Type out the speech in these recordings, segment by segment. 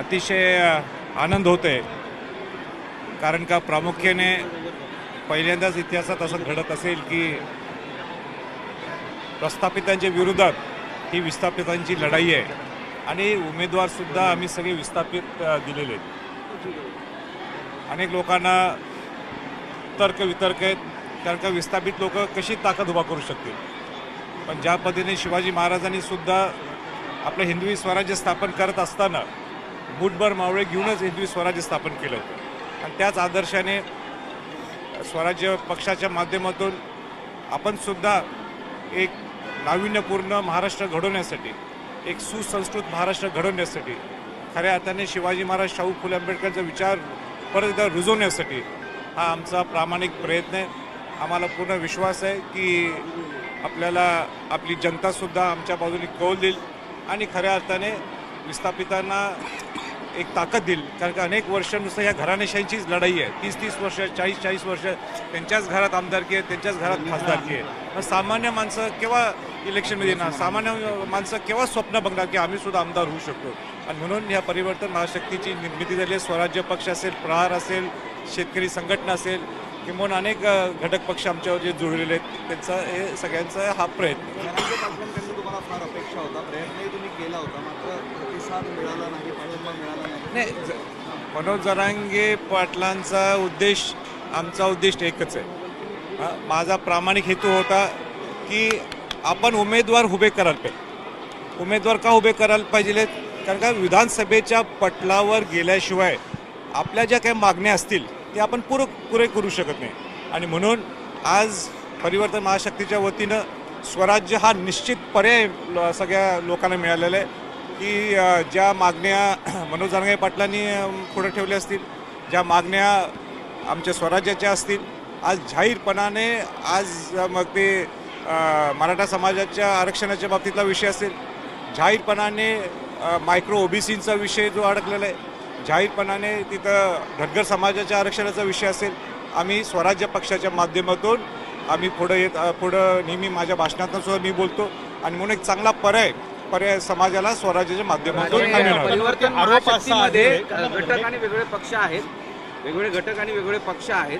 अतिशय आनंद होतो आहे कारण का प्रामुख्याने पहिल्यांदाच इतिहासात असं घडत असेल की प्रस्थापितांच्या विरोधात ही विस्थापितांची लढाई आहे. आणि उमेदवारसुद्धा आम्ही सगळे विस्थापित दिलेले आहेत. अनेक लोकांना तर्कवितर्क आहेत. कारण का विस्थापित लोक कशी ताकद उभा करू शकतील? पण ज्या पद्धतीने शिवाजी महाराजांनी सुद्धा आपलं हिंदवी स्वराज्य स्थापन करत असताना बुटभर मावळे घेऊनच हिंदवी स्वराज्य स्थापन केलं होतं. आणि त्याच आदर्शाने स्वराज्य पक्षाच्या माध्यमातून आपण सुद्धा एक नाविन्यपूर्ण महाराष्ट्र घडवण्यासाठी एक सुसंस्कृत महाराष्ट्र घडवण्यासाठी खऱ्या अर्थाने शिवाजी महाराज शाहू फुले आंबेडकरचा विचार परत एकदा रुजवण्यासाठी हा आमचा प्रामाणिक प्रयत्न आहे. आम्हाला पूर्ण विश्वास आहे की आपल्याला आपली जनतासुद्धा आमच्या बाजूने कौल देईल आणि खऱ्या अर्थाने विस्थापितांना एक ताकद देईल कारण का अनेक वर्ष नुसतं या घराणेशाहीचीच लढाई आहे. तीस तीस वर्ष चाळीस चाळीस वर्ष त्यांच्याच घरात आमदारकी आहे त्यांच्याच घरात खासदारकी आहे. मग सामान्य माणसं केव्हा इलेक्शनमध्ये येणार? सामान्य माणसं केव्हा स्वप्न बघणार की आम्ही सुद्धा आमदार होऊ शकतो? आणि म्हणून ह्या परिवर्तन महाशक्तीची निर्मिती झाली आहे. स्वराज्य पक्ष असेल प्रहार असेल शेतकरी संघटना असेल किंवा अनेक घटक पक्ष आमच्यावर जे जुळलेले आहेत त्यांचा हे सगळ्यांचा हा प्रयत्न. तुम्हाला फार अपेक्षा होता. प्रयत्नही तुम्ही केला होता. प्रतिसाद मिळाला नाही पाठिंबा मिळाला नाही. ज- मनोज जरांगे पाटलांचा उद्देश आमचा उद्देश एकच आहे. माझा प्रामाणिक हेतू होता की आपण उमेदवार उभे करायला पाहिजे. उमेदवार का उभे करायला पाहिजे कारण का विधानसभेच्या पटलावर गेल्याशिवाय आपल्या ज्या काही मागण्या असतील ते आपण पुर पुरे करू शकत नाही. आणि म्हणून आज परिवर्तन महाशक्तीच्या वतीनं स्वराज्य हा निश्चित पर्याय सगळ्या लोकांना मिळालेला आहे. की ज्या मागण्या मनोज जारंगे पाटलांनी पुढे ठेवल्या असतील ज्या मागण्या आमच्या स्वराज्याच्या असतील आज जाहीरपणाने आज मग ते मराठा समाजाच्या आरक्षणाच्या बाबतीतला विषय असेल जाहीरपणाने मायक्रो ओबीसींचा विषय जो अडकलेला आहे जाहीरपणाने तिथं धनगर समाजाच्या आरक्षणाचा विषय असेल आम्ही स्वराज्य पक्षाच्या माध्यमातून आम्ही पुढं येत पुढं नेहमी माझ्या भाषणातून सुद्धा मी बोलतो. आणि म्हणून एक चांगला पर्याय पर्याय समाजाला स्वराज्याच्या माध्यमातून. परिवर्तन आरोप घटक आणि वेगवेगळे पक्ष आहेत. वेगवेगळे घटक आणि वेगवेगळे पक्ष आहेत.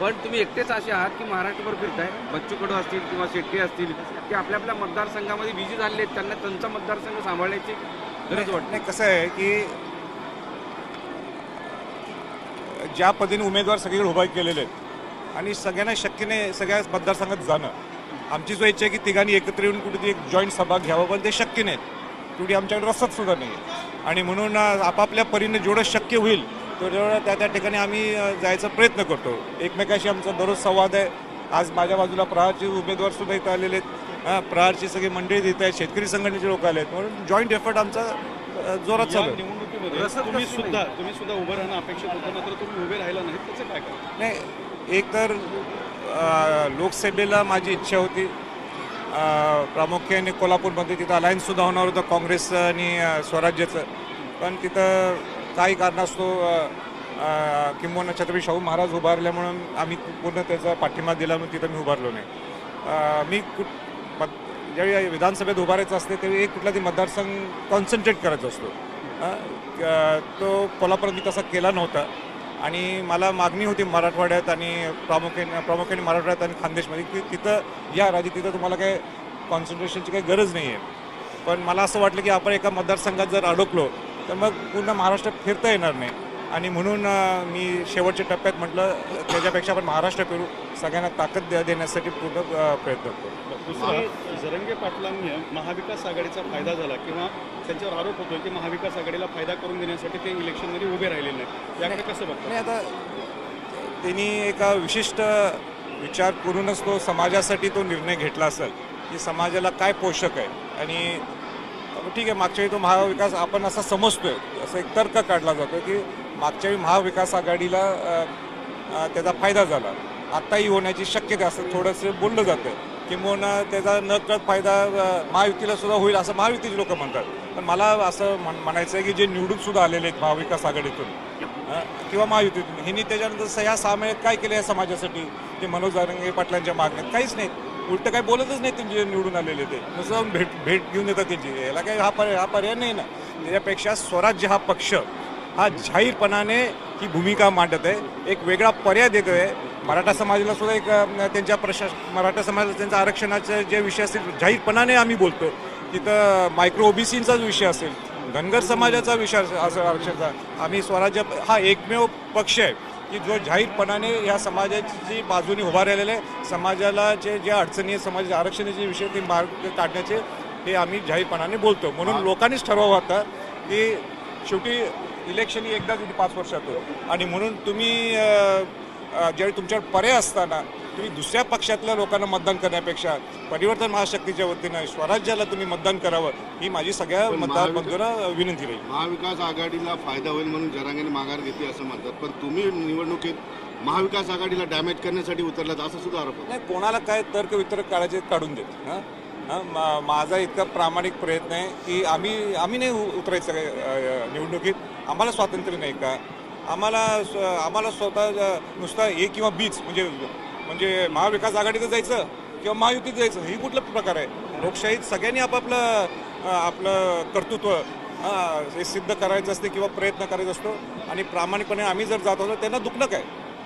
पण तुम्ही एकटेच असे आहात की महाराष्ट्रभर फिरताय? बच्चू कडू असतील किंवा शेट्टी असतील ते आपल्या आपल्या मतदारसंघामध्ये बिझी झालेले आहेत त्यांना त्यांचा मतदारसंघ सांभाळण्याची गरज वाटते. नाही कसं आहे की ज्या पद्धतीने उमेदवार सगळीकडे उभा केलेले आहेत आणि सगळ्यांना शक्य नाही सगळ्या मतदारसंघात जाणं. आमची जो इच्छा आहे की तिघांनी एकत्र येऊन कुठेतरी एक जॉईंट सभा घ्यावं पण ते शक्य नाही. तेवढी आमच्याकडे रसद सुद्धा नाही आहे आणि म्हणून आपापल्या परीने जेवढं शक्य होईल तेवढं त्या त्या ठिकाणी आम्ही जायचा प्रयत्न करतो. एकमेकाशी आमचा दररोज संवाद आहे. आज माझ्या बाजूला प्रहारचे उमेदवार सुद्धा इथं आलेले आहेत. हां प्रहारची सगळी मंडळी इथं आहेत शेतकरी संघटनेचे लोक आले आहेत म्हणून जॉईंट एफर्ट आमचा जोरात चालू आहे. तुम्ही सुद्धा तुम्ही सुद्धा उभं राहणं अपेक्षित होतं मात्र तुम्ही उभे राहिला नाही त्याचं काय नाही एक तर लोकसभेला माझी इच्छा होती. प्रामुख्याने कोल्हापूरमध्ये तिथं अलायन्ससुद्धा होणार होतं काँग्रेस आणि स्वराज्याचं. पण तिथं काही कारणास्तव किंबहुना छत्रपती शाहू महाराज उभारल्यामुळं आम्ही पूर्ण त्याचा पाठिंबा दिला म्हणून तिथं मी उभारलो नाही. मी कुठ मत ज्यावेळी विधानसभेत उभारायचं असते त्यावेळी एक कुठला तरी मतदारसंघ कॉन्सन्ट्रेट करायचा असतो. तो कोल्हापुरात मी तसा केला नव्हता. आणि मला मागणी होती मराठवाड्यात आणि प्रामुख्याने प्रामुख्याने मराठवाड्यात आणि खानदेशमध्ये की तिथं या राजे तिथं तुम्हाला काय कॉन्सन्ट्रेशनची काही गरज नाही आहे पण मला असं वाटलं की आपण एका मतदारसंघात जर अडकलो तर मग पूर्ण महाराष्ट्रात फिरता येणार नाही. आणि म्हणून मी शेवटच्या टप्प्यात म्हटलं त्याच्यापेक्षा आपण महाराष्ट्र फिरू सगळ्यांना ताकद द्या- देण्यासाठी पूर्ण अं, प्रयत्न करू. दुसरं जरंगे पाटलांनी महाविकास आघाडीचा फायदा झाला किंवा त्यांच्यावर आरोप होतो की महाविकास आघाडीला फायदा करून देण्यासाठी ते इलेक्शनमध्ये उभे राहिलेले नाहीत. याकडे कसं बघतात आणि आता त्यांनी एका विशिष्ट विचार करूनच तो समाजासाठी तो निर्णय घेतला असेल की समाजाला काय पोषक आहे. आणि ठीक आहे मागच्या वेळी तो महाविकास आपण असा समजतोय असं एक तर्क काढला जातो की मागच्या वेळी महाविकास आघाडीला त्याचा फायदा झाला. आत्ताही होण्याची शक्यता असं थोडंसं बोललं जातं किंबहुना त्याचा नकळत फायदा महायुतीला सुद्धा होईल असं महायुतीचे लोक म्हणतात. पण मला असं म्हण म्हणायचं आहे की जे निवडून सुद्धा आलेले आहेत महाविकास आघाडीतून किंवा महायुतीतून ह्यांनी त्याच्यानंतर ह्या सहा महिन्यात काय केलं या समाजासाठी? ते मनोज जारंगे पाटलांच्या मागण्यात काहीच नाही. उलटं काही बोलतच नाही त्यांचे निवडून आलेले ते. नुसतं भेट भेट घेऊन येतात त्यांची. याला काही हा पर्याय हा पर्याय नाही ना. त्याच्यापेक्षा स्वराज्य हा पक्ष हा जाहीरपणाने ही भूमिका मांडत आहे. एक वेगळा पर्याय देत आहे. मराठा समाजाला सुद्धा एक त्यांच्या प्रशास मराठा समाजाला त्यांच्या आरक्षणाचे जे विषय असतील जाहीरपणाने आम्ही बोलतो तिथं मायक्रो ओबीसींचाच विषय असेल धनगर समाजाचा विषय असेल असं आरक्षणाचा आम्ही स्वराज्य हा एकमेव पक्ष आहे की जो जाहीरपणाने या समाजाची जी बाजूने उभा राहिलेला आहे. समाजाला जे ज्या अडचणी आहेत समाजाच्या आरक्षणाचे विषय ते मार्ग काढण्याचे हे आम्ही जाहीरपणाने बोलतो म्हणून लोकांनीच ठरवावं आता की शेवटी इलेक्शन ही एकदाच येते पाच वर्षातून आणि म्हणून तुम्ही ज्यावेळी तुमच्यावर पर्याय असताना तुम्ही दुसऱ्या पक्षातल्या लोकांना मतदान करण्यापेक्षा परिवर्तन महाशक्तीच्या वतीनं स्वराज्याला तुम्ही मतदान करावं ही माझी सगळ्या मतदार बंधूंना विनंती राहील महाविकास आघाडीला फायदा होईल म्हणून जरांगेने माघार घेतली असं म्हणतात पण तुम्ही निवडणुकीत महाविकास आघाडीला डॅमेज करण्यासाठी उतरलात असं सुद्धा आरोप. नाही कोणाला काय तर्क वितर्क काढायचे काढून देत हं? माझा इतका प्रामाणिक प्रयत्न आहे की आम्ही आम्ही नाही उ- उतरायचं निवडणुकीत. आम्हाला स्वातंत्र्य नाही का? आम्हाला स्व- आम्हाला स्वतः नुसता ए किंवा बीच म्हणजे म्हणजे महाविकास आघाडीत जायचं किंवा महायुतीत जायचं ही कुठला प्रकार आहे? लोकशाहीत सगळ्यांनी आपापलं आपलं कर्तृत्व हे सिद्ध करायचं असते किंवा प्रयत्न करायचा असतो. आणि प्रामाणिकपणे आम्ही जर जात होतो त्यांना दुखणं काय?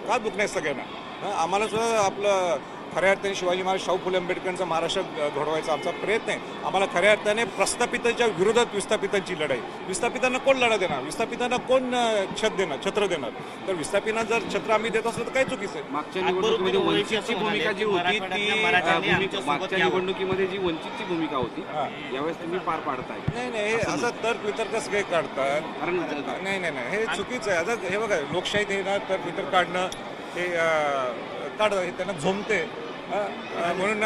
का दुखणं आहे सगळ्यांना? आम्हाला सुद्धा आपलं खऱ्या अर्थाने शिवाजी महाराज शाहू फुले आंबेडकरांचा महाराष्ट्र घडवायचा आमचा प्रयत्न आहे. आम्हाला खऱ्या अर्थाने प्रस्थापितांच्या विरोधात विस्थापितांची लढाई. विस्थापितांना कोण लढा देणार? विस्थापितांना कोण छत देणार छत्र देणार? तर विस्थापितांना जर छत्र आम्ही देत असलो तर काय चुकीचं आहे? मागच्या निवडणुकीमध्ये वंचितची भूमिका जी होती ती मागच्या निवडणुकीमध्ये जी वंचितची भूमिका होती हां. यावेळेस तुम्ही पार पाडताय. नाही नाही हे असं तर्क वितर्क कसं काय काढतात? नाही नाही नाही हे चुकीचं आहे. आता हे बघा लोकशाहीत हे ना तर इतर काढणं हे काढ हे त्यांना अं, म्हणून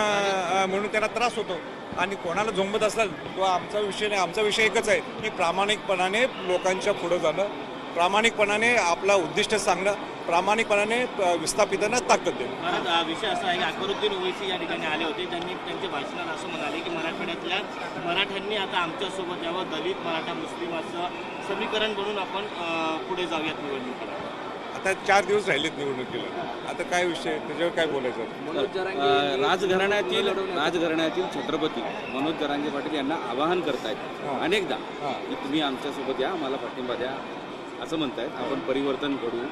म्हणून त्यांना त्रास होतो. आणि कोणाला झोंबत असाल तो आमचा विषय नाही. आमचा विषय एकच आहे की प्रामाणिकपणाने लोकांच्या पुढं जाणं. प्रामाणिकपणाने आपला उद्दिष्ट सांगणं. प्रामाणिकपणाने विस्थापितांना ताकद देणं. विषय असा आहे की अकबरुद्दीन ओवैसी या ठिकाणी आले होते. त्यांनी त्यांच्या भाषणात असं म्हणाले की मराठवाड्यातल्या मराठ्यांनी आता आमच्यासोबत यावं. दलित मराठा मुस्लिम असं समीकरण बनवून आपण पुढे जाऊयात निवडणुकीला. आता चार दिवस राहिलेत निवडणुकीला. आता काय विषय? त्याच्यावर काय बोलायचं? राजघराण्यातील राजघराण्यातील छत्रपती मनोज जरांगे पाटील यांना आवाहन करतायत. अनेकदा हां. की तुम्ही आमच्यासोबत या आम्हाला पाठिंबा द्या असं म्हणतायत. आपण परिवर्तन घडू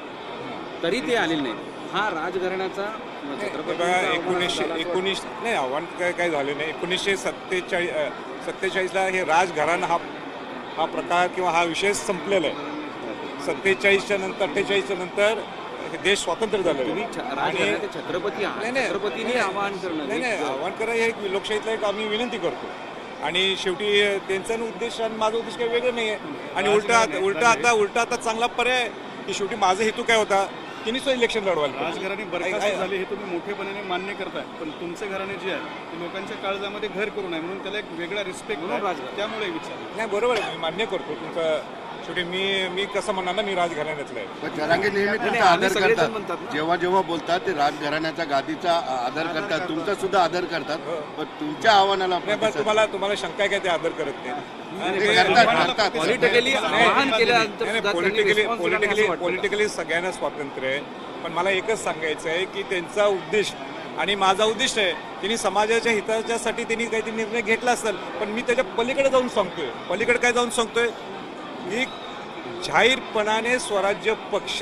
तरी ते आलेले नाहीत. हा राजघराण्याचा एकोणीसशे एकोणीस नाही आव्हान काय काय झाले नाही. एकोणीसशे सत्तेचाळीस सत्तेचाळीसला हे राजघराणं हा हा प्रकार किंवा हा विषय संपलेला आहे. सत्तेचाळीसच्या नंतर अठ्ठेचाळीसच्या नंतर देश स्वतंत्र तुम्ही आहे. छ- आणि छत्रपती नाही, नाही. छत्रपतीने आवाहन करणं नाही नाही. आव्हान करा हे एक लोकशाहीतला एक आम्ही विनंती करतो. आणि शेवटी त्यांचा उद्देश आणि माझा उद्देश काही वेगळं नाही आहे आणि उलटा उलटा आता उलटा आता चांगला पर्याय आहे की शेवटी माझा हेतू काय होता? तिने सुद्धा इलेक्शन लढवायला ऐक- बरखास्त झाले हे तुम्ही मोठेपणाने मान्य करताय. पण तुमचे घराणे जे आहे ते लोकांच्या काळजामध्ये घर करू नये म्हणून त्याला एक वेगळा रिस्पेक्ट. त्यामुळे विचार. नाही बरोबर आहे. मी मान्य करतो तुमचं शेवटी मी मी कसं म्हणणार ना मी राजघराण्यातलं आहे. पण जरांगे नेहमी नाही, तुमचा आम्ही आदर करतात. जेव्हा जेव्हा बोलतात ते राजघराण्याच्या गादीचा आदर करतात तुमचा सुद्धा आदर करतात. पण तुमच्या आव्हानाला नाही पण प्रतिसाद- तुम्हाला तुम्हाला शंका आहे काय ते आदर करत नाही? पॉलिटिकली. पॉलिटिकली सगळ्यांना स्वातंत्र्य आहे. पण मला एकच सांगायचं आहे की त्यांचा उद्देश आणि माझा उद्दिष्ट आहे त्यांनी समाजाच्या हिताच्यासाठी त्यांनी काहीतरी निर्णय घेतला असेल पण मी त्याच्या पलीकडे जाऊन सांगतोय. पलीकडे काय जाऊन सांगतोय? मी जाहीरपणाने स्वराज्य पक्ष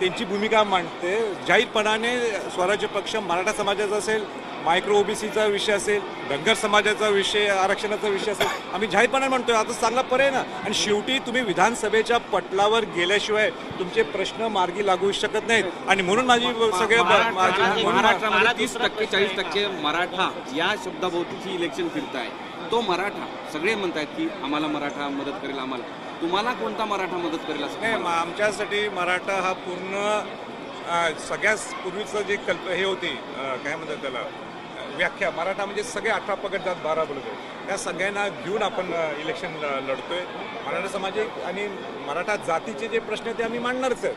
त्यांची भूमिका मांडते. जाहीरपणाने स्वराज्य पक्ष मराठा समाजाचा असेल मायक्रो ओबीसीचा विषय असेल धनगर समाजाचा विषय आरक्षणाचा विषय असेल आम्ही जाहीरपणाने म्हणतोय आता चांगला पर्याय ना. आणि शेवटी तुम्ही विधानसभेच्या पटलावर गेल्याशिवाय तुमचे प्रश्न मार्गी लागू शकत नाहीत. आणि म्हणून माझी सगळे महाराष्ट्र- माझी- म्हणून- महाराष्ट्रामध्ये तीस टक्के चाळीस टक्के मराठा या शब्दाभोवतीची इलेक्शन फिरताय. तो मराठा. सगळे म्हणतायत की आम्हाला मराठा मदत करेल आम्हाला. तुम्हाला कोणता मराठा मदत करेल असं नाही आमच्यासाठी मराठा हा पूर्ण अ, सगळ्यात पूर्वीचं जे कल्प हे होती अ, काय म्हणतात त्याला अ, व्याख्या. मराठा म्हणजे सगळे अठरा पगड जात बारा बोलत त्या सगळ्यांना घेऊन आपण अ, इलेक्शन ल- लढतोय. मराठा समाज आणि मराठा जातीचे जे प्रश्न आहेत ते आम्ही मांडणारच आहेत.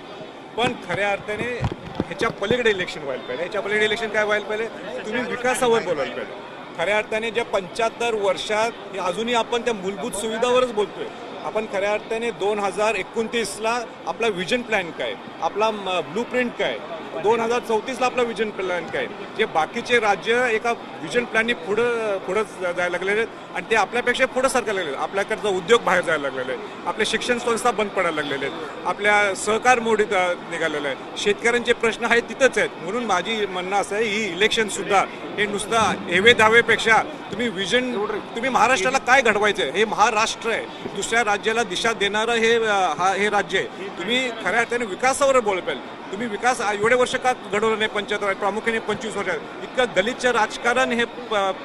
पण खऱ्या अर्थाने ह्याच्या पलीकडे इलेक्शन व्हायला पाहिजे. ह्याच्या पलीकडे इलेक्शन काय व्हायला पाहिजे? तुम्ही विकासावर बोलायला पाहिजे. खऱ्या अर्थाने ज्या पंच्याहत्तर वर्षात हे अजूनही आपण त्या मूलभूत सुविधावरच बोलतोय. आपण खऱ्या अर्थाने दोन हजार एकोणतीसला आपला विजन प्लॅन काय? आपला ब्लू प्रिंट काय? दोन हजार चौतीसला आपला विजन प्लॅन काय? जे बाकीचे राज्य एका विजन प्लॅननी पुढं पुढं जायला लागलेले आहेत आणि ते आपल्यापेक्षा पुढं सरकायला लागले आपल्याकडचा उद्योग बाहेर जायला लागलेले आहे आपले शिक्षण संस्था बंद पडायला लागलेले आहेत. आपल्या सहकार मोडीत निघालेलं आहे शेतकऱ्यांचे प्रश्न आहेत तिथंच आहेत. म्हणून माझी म्हणणं असं आहे ही इलेक्शनसुद्धा हे नुसतं हेवे दावेपेक्षा तुम्ही विजन तुम्ही महाराष्ट्राला काय घडवायचं आहे? हे महाराष्ट्र आहे. दुसऱ्या राज्याला दिशा देणारं हे हा हे राज्य आहे. तुम्ही खऱ्या अर्थाने विकासावर बोल तुम्ही विकास एवढे वर्ष का घडवलं नाही पंच्याहत्तर प्रामुख्याने पंचवीस वर्षात इतकं दलितचं राजकारण हे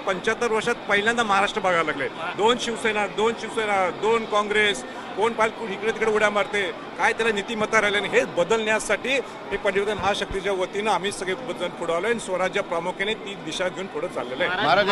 पंच्याहत्तर वर्षात पहिल्यांदा महाराष्ट्र बघायला लागले. दोन शिवसेना दोन शिवसेना दोन काँग्रेस कोण पाल इकडे तिकडे उड्या मारते काय त्याला नीतिमत्ता राहिले हे बदलण्यासाठी हे परिवर्तन महाशक्तीच्या वतीनं आम्ही सगळे बदल पुढे आलो आणि स्वराज्य प्रामुख्याने ती दिशा घेऊन पुढे चाललेलं आहे. महाराज